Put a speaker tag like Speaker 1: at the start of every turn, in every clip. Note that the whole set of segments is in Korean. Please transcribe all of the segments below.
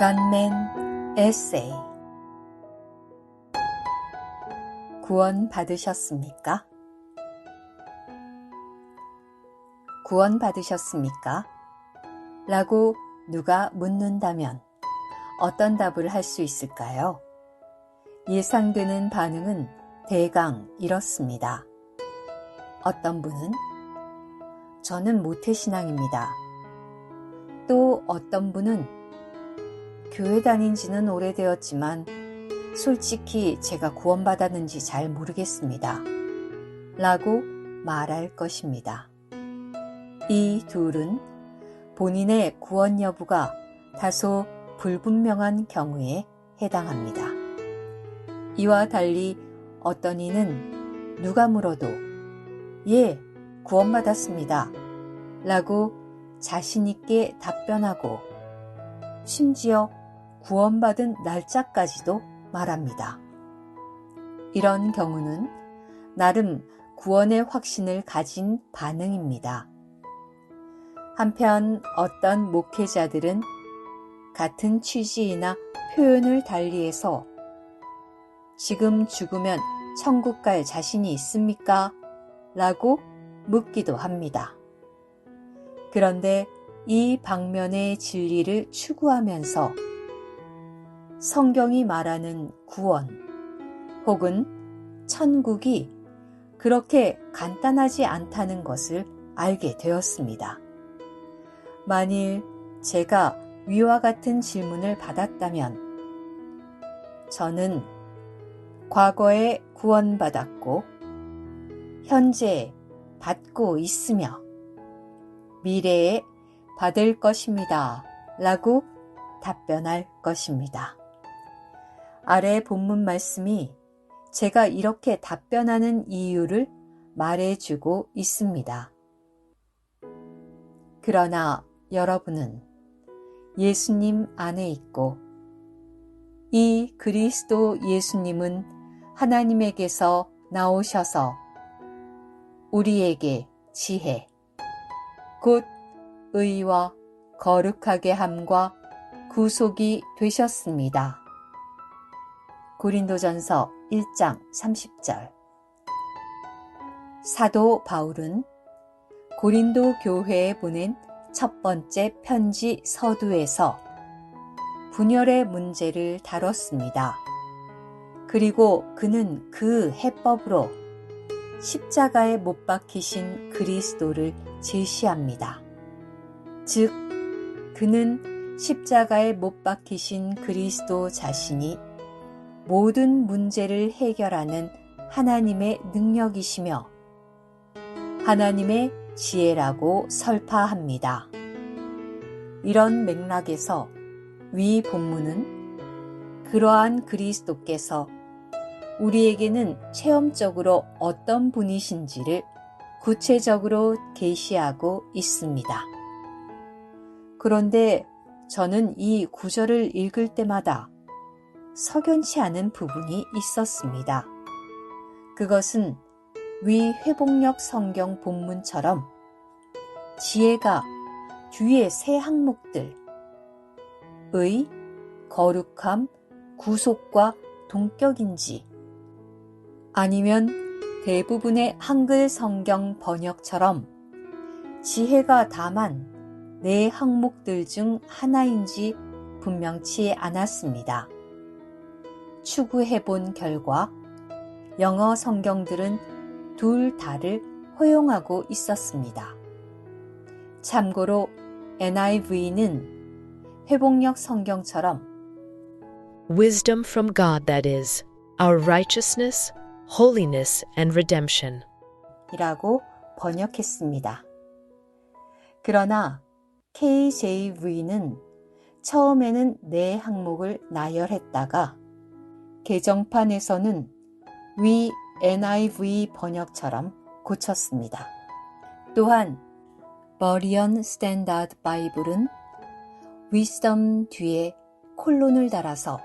Speaker 1: 런맨 에세이 구원 받으셨습니까? 구원 받으셨습니까? 라고 누가 묻는다면 어떤 답을 할 수 있을까요? 예상되는 반응은 대강 이렇습니다. 어떤 분은 저는 모태신앙입니다. 또 어떤 분은 교회 다닌 지는 오래되었지만 솔직히 제가 구원받았는지 잘 모르겠습니다. 라고 말할 것입니다. 이 둘은 본인의 구원 여부가 다소 불분명한 경우에 해당합니다. 이와 달리 어떤 이는 누가 물어도 예, 구원받았습니다. 라고 자신있게 답변하고 심지어 구원받은 날짜까지도 말합니다. 이런 경우는 나름 구원의 확신을 가진 반응입니다. 한편 어떤 목회자들은 같은 취지이나 표현을 달리해서 지금 죽으면 천국 갈 자신이 있습니까? 라고 묻기도 합니다. 그런데 이 방면의 진리를 추구하면서 성경이 말하는 구원 혹은 천국이 그렇게 간단하지 않다는 것을 알게 되었습니다. 만일 제가 위와 같은 질문을 받았다면 저는 과거에 구원받았고 현재 받고 있으며 미래에 받을 것입니다. 라고 답변할 것입니다. 아래 본문 말씀이 제가 이렇게 답변하는 이유를 말해주고 있습니다. 그러나 여러분은 예수님 안에 있고 이 그리스도 예수님은 하나님에게서 나오셔서 우리에게 지혜, 곧 의와 거룩하게 함과 구속이 되셨습니다. 고린도전서 1장 30절 사도 바울은 고린도 교회에 보낸 첫 번째 편지 서두에서 분열의 문제를 다뤘습니다. 그리고 그는 그 해법으로 십자가에 못 박히신 그리스도를 제시합니다. 즉, 그는 십자가에 못 박히신 그리스도 자신이 모든 문제를 해결하는 하나님의 능력이시며 하나님의 지혜라고 설파합니다. 이런 맥락에서 위 본문은 그러한 그리스도께서 우리에게는 체험적으로 어떤 분이신지를 구체적으로 계시하고 있습니다. 그런데 저는 이 구절을 읽을 때마다 석연치 않은 부분이 있었습니다. 그것은 위 회복력 성경 본문처럼 지혜가 뒤에 세 항목들 의, 거룩함, 구속과 동격인지 아니면 대부분의 한글 성경 번역처럼 지혜가 다만 네 항목들 중 하나인지 분명치 않았습니다. 추구해 본 결과 영어 성경들은 둘 다를 허용하고 있었습니다. 참고로 NIV는 회복력 성경처럼
Speaker 2: Wisdom from God, that is, our righteousness, holiness, and redemption.
Speaker 1: 이라고 번역했습니다. 그러나 KJV는 처음에는 네 항목을 나열했다가 개정판에서는 위 NIV 번역처럼 고쳤습니다. 또한 버리언 스탠다드 바이블은 wisdom 뒤에 콜론을 달아서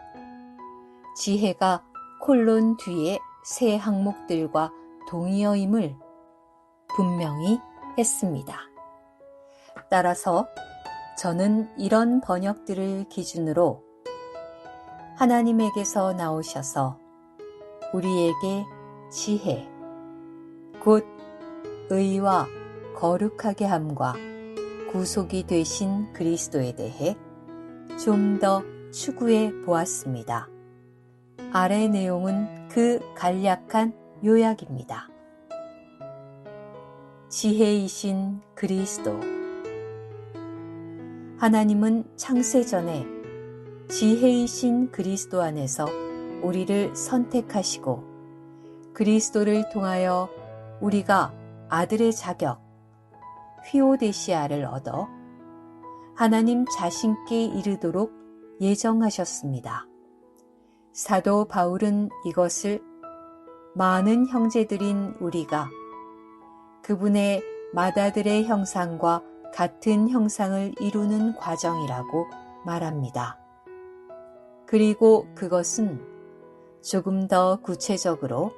Speaker 1: 지혜가 콜론 뒤에 세 항목들과 동의어임을 분명히 했습니다. 따라서 저는 이런 번역들을 기준으로 하나님에게서 나오셔서 우리에게 지혜, 곧 의와 거룩하게 함과 구속이 되신 그리스도에 대해 좀 더 추구해 보았습니다. 아래 내용은 그 간략한 요약입니다. 지혜이신 그리스도 하나님은 창세전에 지혜이신 그리스도 안에서 우리를 선택하시고 그리스도를 통하여 우리가 아들의 자격, 휘오데시아를 얻어 하나님 자신께 이르도록 예정하셨습니다. 사도 바울은 이것을 많은 형제들인 우리가 그분의 마다들의 형상과 같은 형상을 이루는 과정이라고 말합니다. 그리고 그것은 조금 더 구체적으로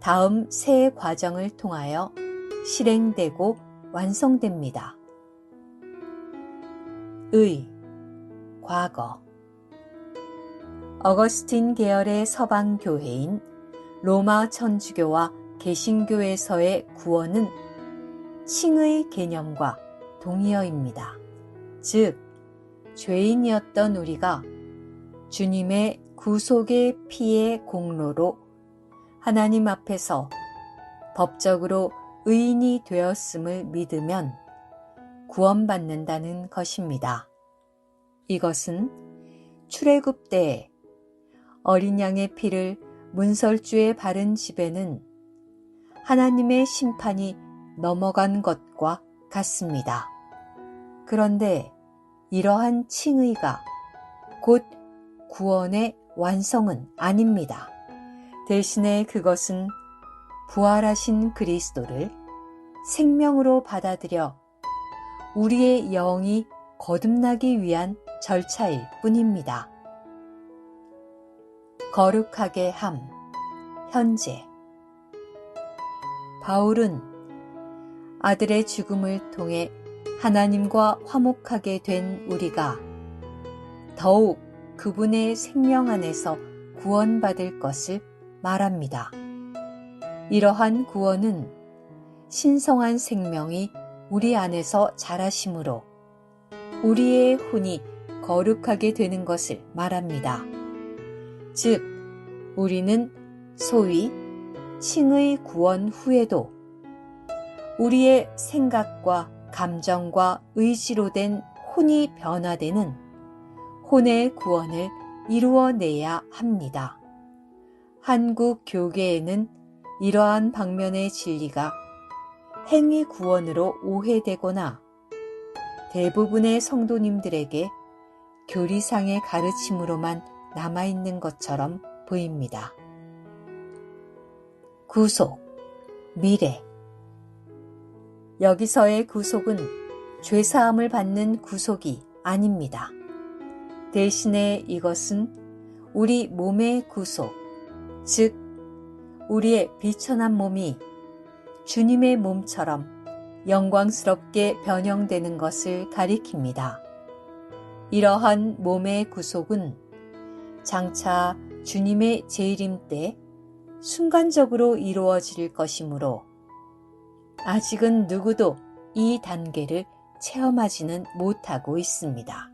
Speaker 1: 다음 세 과정을 통하여 실행되고 완성됩니다. 의, 과거. 어거스틴 계열의 서방 교회인 로마 천주교와 개신교에서의 구원은 칭의 개념과 동의어입니다. 즉, 죄인이었던 우리가 주님의 구속의 피의 공로로 하나님 앞에서 법적으로 의인이 되었음을 믿으면 구원받는다는 것입니다. 이것은 출애굽 때 어린 양의 피를 문설주에 바른 집에는 하나님의 심판이 넘어간 것과 같습니다. 그런데 이러한 칭의가 곧 구원의 완성은 아닙니다. 대신에 그것은 부활하신 그리스도를 생명으로 받아들여 우리의 영이 거듭나기 위한 절차일 뿐입니다. 거룩하게 함, 현재. 바울은 아들의 죽음을 통해 하나님과 화목하게 된 우리가 더욱 그분의 생명 안에서 구원받을 것을 말합니다. 이러한 구원은 신성한 생명이 우리 안에서 자라심으로 우리의 혼이 거룩하게 되는 것을 말합니다. 즉, 우리는 소위 칭의 구원 후에도 우리의 생각과 감정과 의지로 된 혼이 변화되는 혼의 구원을 이루어내야 합니다. 한국 교계에는 이러한 방면의 진리가 행위 구원으로 오해되거나 대부분의 성도님들에게 교리상의 가르침으로만 남아있는 것처럼 보입니다. 구속, 미래. 여기서의 구속은 죄사함을 받는 구속이 아닙니다. 대신에 이것은 우리 몸의 구속, 즉, 우리의 비천한 몸이 주님의 몸처럼 영광스럽게 변형되는 것을 가리킵니다. 이러한 몸의 구속은 장차 주님의 재림 때 순간적으로 이루어질 것이므로 아직은 누구도 이 단계를 체험하지는 못하고 있습니다.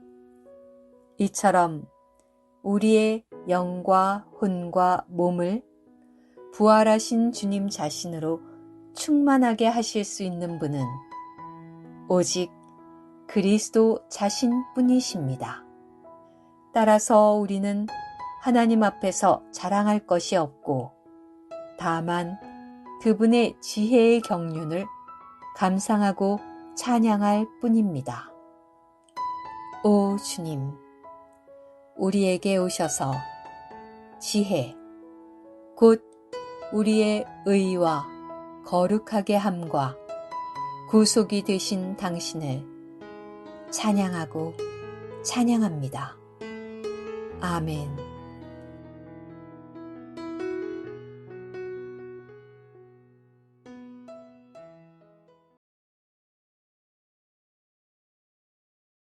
Speaker 1: 이처럼 우리의 영과 혼과 몸을 부활하신 주님 자신으로 충만하게 하실 수 있는 분은 오직 그리스도 자신 뿐이십니다. 따라서 우리는 하나님 앞에서 자랑할 것이 없고 다만 그분의 지혜의 경륜을 감상하고 찬양할 뿐입니다. 오 주님, 우리에게 오셔서 지혜, 곧 우리의 의와 거룩하게 함과 구속이 되신 당신을 찬양하고 찬양합니다. 아멘.